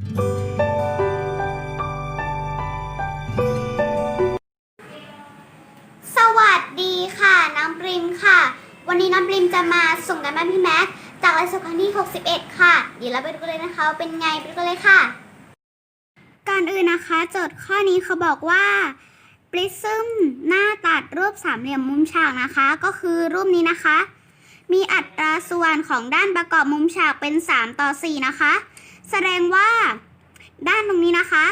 สวัสดีค่ะ น้ำปริมค่ะ วันนี้น้ำปริมจะมาส่งกันบ้านพี่แม็ก จากรายสุขที่ 61 ค่ะ เดี๋ยวเราไปดูกันเลยนะคะ เป็นไงไปดูกันเลยค่ะก่อนอื่นนะคะโจทย์ข้อนี้เขาบอกว่าปริซึมหน้าตัดรูปสามเหลี่ยมมุมฉากนะคะ ก็คือรูปนี้นะคะ มีอัตราส่วนของด้านประกอบมุมฉากเป็น 3 ต่อ 4 นะคะ แสดงว่า ด้านตรงนี้นะคะ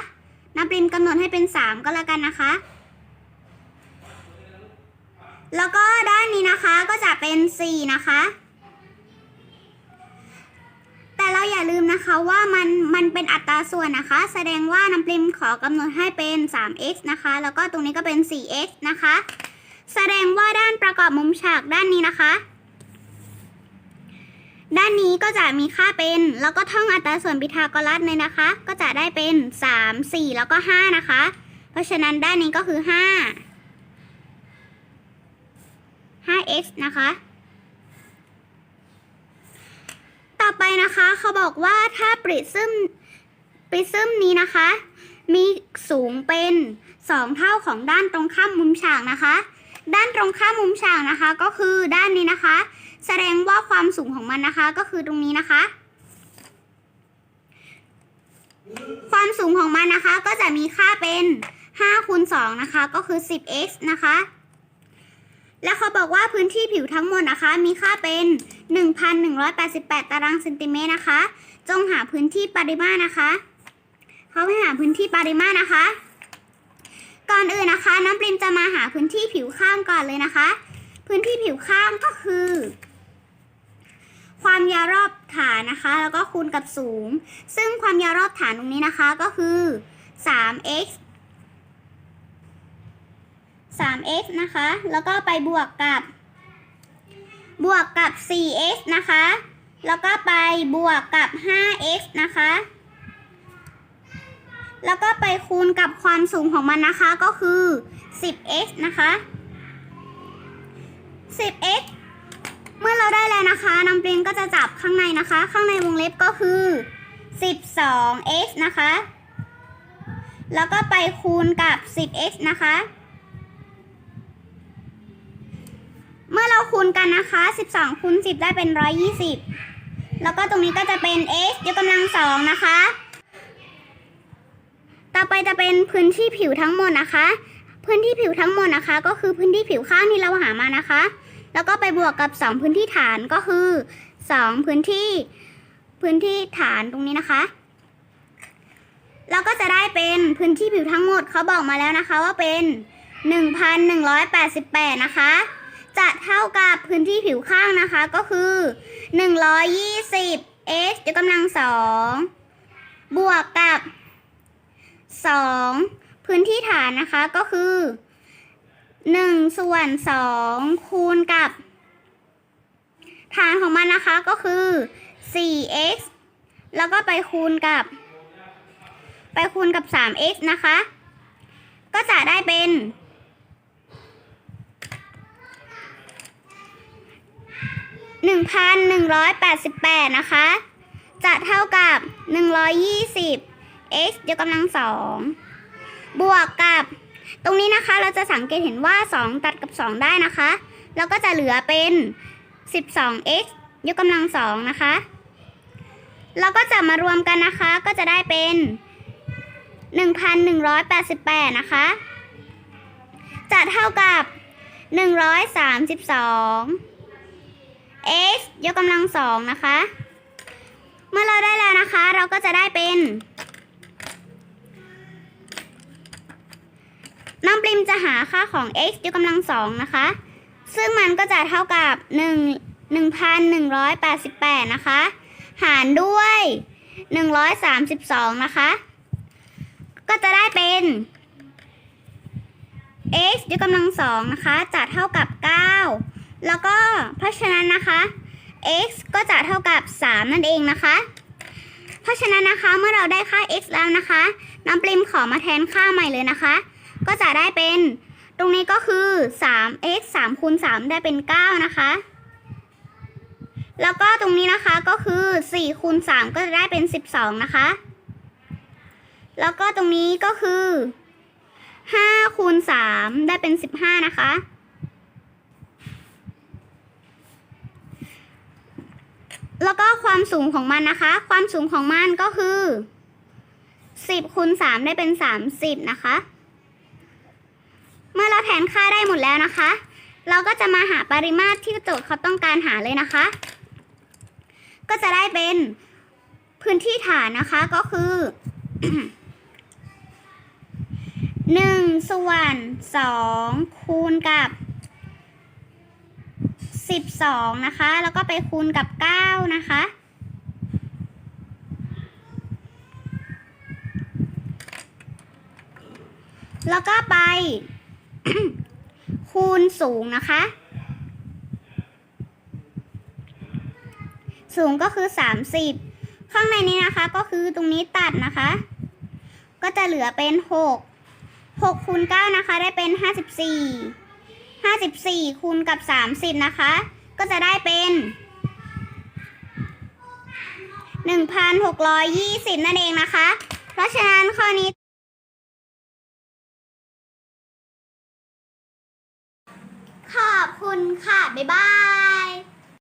น้ำปริมกำหนดให้เป็น 3 ก็แล้วกันนะคะ แล้วก็ด้านนี้นะคะก็จะเป็น 4 นะคะ แต่เราอย่าลืมนะคะว่ามันมันเป็นอัตราส่วนนะคะ แสดงว่าน้ำปริมขอกำหนดให้เป็น 3x นะคะ แล้วก็ตรงนี้ก็เป็น 4x นะคะ แสดงว่าด้านประกอบมุมฉากด้านนี้นะคะ ด้านนี้ก็จะมีค่าเป็น แล้วก็ท่องอัตราส่วนปิทาโกรัสเลยนะคะ ก็จะได้เป็น 3 4 แล้วก็ 5 นะคะ เพราะฉะนั้นด้านนี้ก็คือ 5 5x นะคะ ต่อไปนะคะเขาบอกว่าถ้าปริซึมปริซึมนี้นะคะ มีสูงเป็น 2 เท่าของด้านตรงข้ามมุมฉากนะคะ ด้านตรงข้ามมุมฉากนะคะก็คือด้านนี้นะคะ แสดงว่าความสูงของมันนะคะก็คือตรงนี้นะคะ ความสูงของมันนะคะก็จะมีค่าเป็น5คูณ2นะคะก็คือ 10x นะคะ และเขาบอกว่าพื้นที่ผิวทั้งหมดนะคะ มีค่าเป็น 1,188 ตารางเซนติเมตรนะคะ จงหาพื้นที่ปริมาตรนะคะ เขาให้หาพื้นที่ปริมาตรนะคะ ก่อนอื่นนะคะ น้ำปริมจะมาหาพื้นที่ผิวข้างก่อนเลยนะคะ พื้นที่ผิวข้างก็คือ ความยาวรอบฐานนะคะ แล้วก็คูณกับสูง ซึ่งความยาวรอบฐานตรงนี้นะคะก็คือ 3x 3x นะคะ แล้วก็ไปบวกกับ บวกกับ 4x นะคะ แล้วก็ไปบวกกับ 5x นะคะ แล้วก็ไปคูณกับความสูงของมันนะคะก็คือ 10x นะคะ 10x นะคะน้ำปริงก็จะจับข้างในนะคะ ข้างในวงเล็บก็คือ 12x นะคะ แล้วก็ไปคูณกับ 10x นะคะ เมื่อเราคูณกันนะคะ 12คูณ10 ได้เป็น 120 แล้วก็ตรงนี้ก็จะเป็น x ยกกำลังสองนะคะ ต่อไปจะเป็นพื้นที่ผิวทั้งหมดนะคะ พื้นที่ผิวทั้งหมดนะคะ ก็คือพื้นที่ผิวข้างที่เราหามานะคะ แล้วก็ไปบวกกับ 2 พื้นที่ฐานก็คือ 2 พื้นที่พื้นที่ฐานตรงนี้นะคะแล้วก็จะได้เป็นพื้นที่ผิวทั้งหมดเขาบอกมาแล้วนะคะว่าเป็น 1,188 นะคะ จะเท่ากับพื้นที่ผิวข้างนะคะก็คือ 120 x ยกกำลังสองบวกกับ 2 พื้นที่ฐานนะคะก็คือ 1ส่วน2คูณกับ ฐานของมันนะคะก็คือ 4x แล้วก็ไปคูณกับ ไปคูณกับ 3x นะคะ ก็จะได้เป็น 1,188 นะคะ จะเท่ากับ 120 x ยกกำลังสอง บวกกับ ตรงนี้นะคะเราจะสังเกตเห็นว่า 2 ตัดกับ 2 ได้นะคะ แล้วก็จะเหลือเป็น 12x ยกกำลังสองนะคะ แล้วก็จะมารวมกันนะคะ ก็จะได้เป็น 1,188 นะคะ จะเท่ากับ 132 x ยกกำลังสองนะคะ เมื่อเราได้แล้วนะคะ เราก็จะได้เป็น จะหาค่าของ x ยกกำลังสองนะคะ ซึ่งมันก็จะเท่ากับ 1 1,188 นะคะ หารด้วย 132 นะคะ ก็จะได้เป็น x ยกกำลังสองนะคะ จะเท่ากับ 9 แล้วก็เพราะฉะนั้นนะคะ x ก็จะเท่ากับ 3 นั่นเองนะคะ เพราะฉะนั้นนะคะเมื่อเราได้ค่า x แล้วนะคะ น้ำปริมขอมาแทนค่าใหม่เลยนะคะ ก็จะได้เป็น ตรงนี้ก็คือ 3x 3คูณ3ได้เป็น 9 นะคะ แล้วก็ตรงนี้นะคะก็คือ4คูณ3ก็จะได้เป็น 12 นะคะ แล้วก็ตรงนี้ก็คือห้าคูณสามได้เป็นสิบห้านะคะ แล้วก็ความสูงของมันนะคะ ความสูงของมันก็คือสิบคูณสามได้เป็นสามสิบนะคะ เมื่อเราแทนค่าได้หมดแล้วนะคะ เราก็จะมาหาปริมาตรที่โจทย์เขาต้องการหาเลยนะคะ ก็จะได้เป็นพื้นที่ฐานนะคะก็คือหนึ่งส่วนสองคูณกับสิบสองนะคะ แล้วก็ไปคูณกับเก้านะคะ แล้วก็ไป คูณสูงนะคะ สูงก็คือ 30 ข้างในนี้นะคะก็คือตรงนี้ตัดนะคะ ก็จะเหลือเป็น 6 6คูณ9นะคะได้เป็น 54 54คูณกับ 30 นะคะ ก็จะได้เป็น1,620 นั่นเองนะคะ เพราะฉะนั้นข้อนี้ ขอบคุณค่ะ บ๊ายบาย